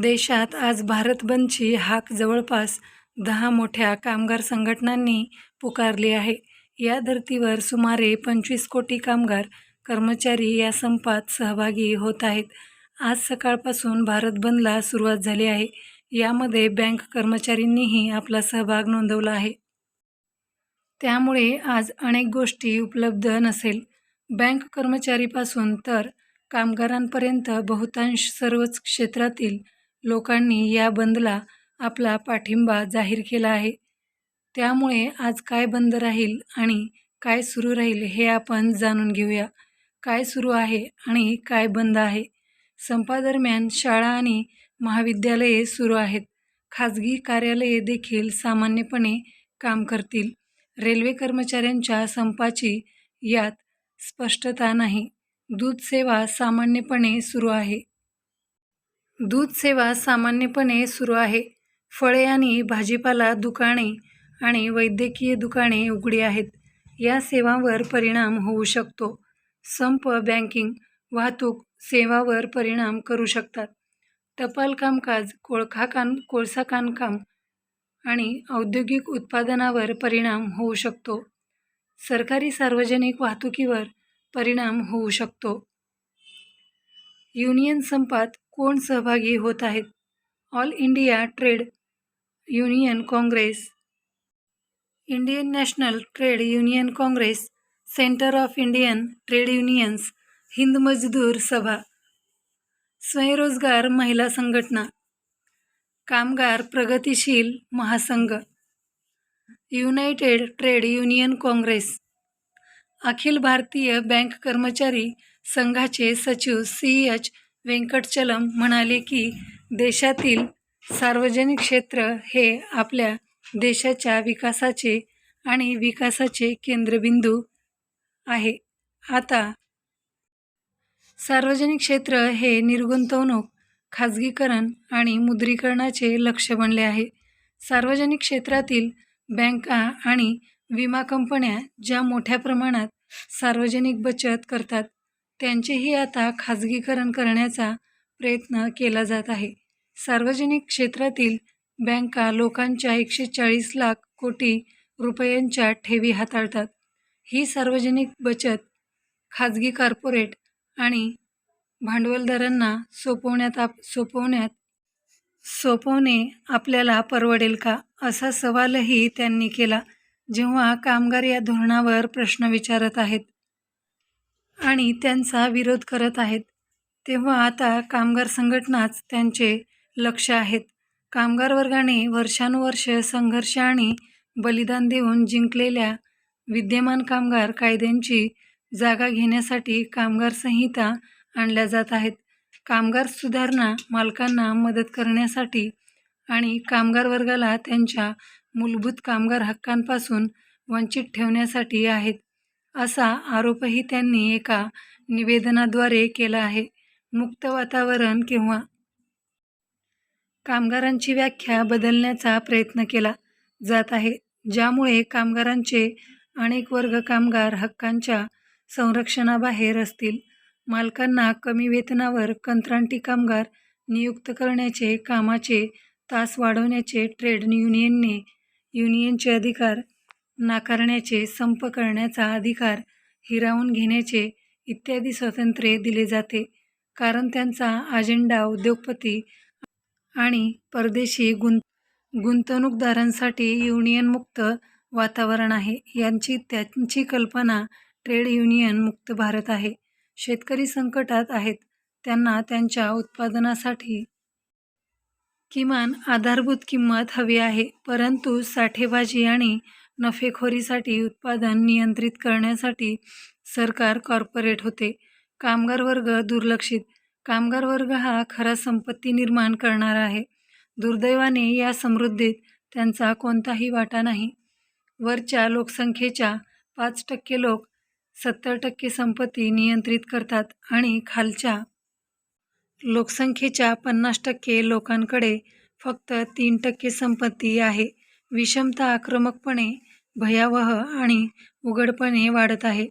देशात आज भारत बंदची हाक जवळपास दहा मोठ्या कामगार संघटनांनी पुकारली आहे. या धर्तीवर सुमारे पंचवीस कोटी कामगार कर्मचारी या संपात सहभागी होत आहेत. आज सकाळपासून भारत बंदला सुरुवात झाली आहे. यामध्ये बँक कर्मचाऱ्यांनीही आपला सहभाग नोंदवला आहे. त्यामुळे आज अनेक गोष्टी उपलब्ध नसेल. बँक कर्मचारीपासून तर कामगारांपर्यंत बहुतांश सर्वच क्षेत्रातील लोकांनी या बंदला आपला पाठिंबा जाहीर केला आहे. त्यामुळे आज काय बंद राहील आणि काय सुरू राहील हे आपण जाणून घेऊया. काय सुरू आहे आणि काय बंद आहे? संपादरम्यान शाळा आणि महाविद्यालये सुरू आहेत. खाजगी कार्यालये देखील सामान्यपणे काम करतील. रेल्वे कर्मचाऱ्यांच्या संपाची यात स्पष्टता नाही. दूध सेवा सामान्यपणे सुरू आहे. दूध सेवा सामान्यपणे सुरू आहे. फळे आणि भाजीपाला दुकाने आणि वैद्यकीय दुकाने उघडी आहेत. या सेवांवर परिणाम होऊ शकतो. संप बँकिंग, वाहतूक सेवावर परिणाम करू शकतात. टपाल कामकाज, कोळसा कानकाम आणि औद्योगिक उत्पादनावर परिणाम होऊ शकतो. सरकारी सार्वजनिक वाहतुकीवर परिणाम होऊ शकतो. युनियन संपात कोण सहभागी होत आहेत? All India trade union congress, Indian national trade union congress, centre of Indian trade unions, Hind Mazdoor Sabha, स्वयंरोजगार महिला संघटना, कामगार प्रगतीशील महासंघ, united trade union congress. Akhil Bharatiya bank कर्मचारी संघाचे सचिव सी. एच. वेंकटचलम म्हणाले की, देशातील सार्वजनिक क्षेत्र हे आपल्या देशाच्या विकासाचे आणि विकासाचे केंद्रबिंदू आहे. आता सार्वजनिक क्षेत्र हे निर्गुंतवणूक, खाजगीकरण आणि मुद्रीकरणाचे लक्ष बनले आहे. सार्वजनिक क्षेत्रातील बँका आणि विमा कंपन्या ज्या मोठ्या प्रमाणात सार्वजनिक बचत करतात, त्यांचेही आता खाजगीकरण करण्याचा प्रयत्न केला जात आहे. सार्वजनिक क्षेत्रातील बँका लोकांच्या एकशे चाळीस लाख कोटी रुपयांच्या ठेवी हाताळतात. ही सार्वजनिक बचत खाजगी कॉर्पोरेट आणि भांडवलदारांना सोपवणे आपल्याला परवडेल का, असा सवालही त्यांनी केला. जेव्हा कामगार या धोरणावर प्रश्न विचारत आहेत आणि त्यांचा विरोध करत आहेत, तेव्हा आता कामगार संघटनाच त्यांचे लक्ष आहेत. कामगार वर्गाने वर्षानुवर्ष संघर्ष आणि बलिदान देऊन जिंकलेल्या विद्यमान कामगार कायद्यांची जागा घेण्यासाठी कामगार संहिता आणल्या जात आहेत. कामगार सुधारणा मालकांना मदत करण्यासाठी आणि कामगार वर्गाला त्यांच्या मूलभूत कामगार हक्कांपासून वंचित ठेवण्यासाठी आहेत, असा आरोपही त्यांनी एका निवेदनाद्वारे केला आहे. मुक्त वातावरण किंवा कामगारांची व्याख्या बदलण्याचा प्रयत्न केला जात आहे, ज्यामुळे कामगारांचे अनेक वर्ग कामगार हक्कांच्या संरक्षणाबाहेर असतील. मालकांना कमी वेतनावर कंत्राटी कामगार नियुक्त करण्याचे, कामाचे तास वाढवण्याचे, ट्रेड युनियनने युनियनचे अधिकार नाकारण्याचे, संप करण्याचा अधिकार हिरावून घेण्याचे इत्यादी स्वातंत्र्य दिले जाते, कारण त्यांचा अजेंडा उद्योगपती आणि परदेशी गुंतवणूकदारांसाठी युनियन-मुक्त वातावरण आहे. यांची त्यांची कल्पना ट्रेड युनियन मुक्त भारत आहे. शेतकरी संकटात आहेत, त्यांना त्यांच्या उत्पादनासाठी किमान आधारभूत किंमत हवी आहे. परंतु साठेबाजी आणि नफेखोरीसाठी उत्पादन नियंत्रित करण्यासाठी सरकार कॉर्पोरेट होते. कामगार वर्ग दुर्लक्षित कामगार वर्ग हा खरा संपत्ती निर्माण करणारा आहे. दुर्दैवाने या समृद्धीत त्यांचा कोणताही वाटा नाही. वरच्या लोकसंख्येच्या पाच टक्के लोक सत्तर टक्के संपत्ती नियंत्रित करतात आणि खालच्या लोकसंख्येच्या पन्नास टक्के लोकांकडे फक्त तीन टक्के संपत्ती आहे. विषमता आक्रमकपणे, भयावह आणि उघडपणे वाढत आहे.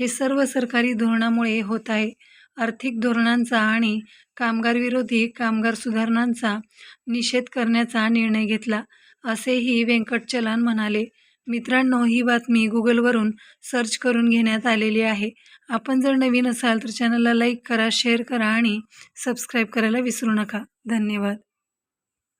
हे सर्व सरकारी धोरणामुळे होत आहे, आर्थिक धोरणांचा आणि कामगारविरोधी कामगार सुधारणांचा निषेध करण्याचा निर्णय घेतला असेही वेंकटचलन म्हणाले. मित्रांनो ही बातमी गुगलवरून सर्च करून घेण्यात आलेली आहे. आपण जर नवीन असाल तर चॅनलला लाईक करा शेअर करा आणि सबस्क्राईब करायला विसरू नका. धन्यवाद.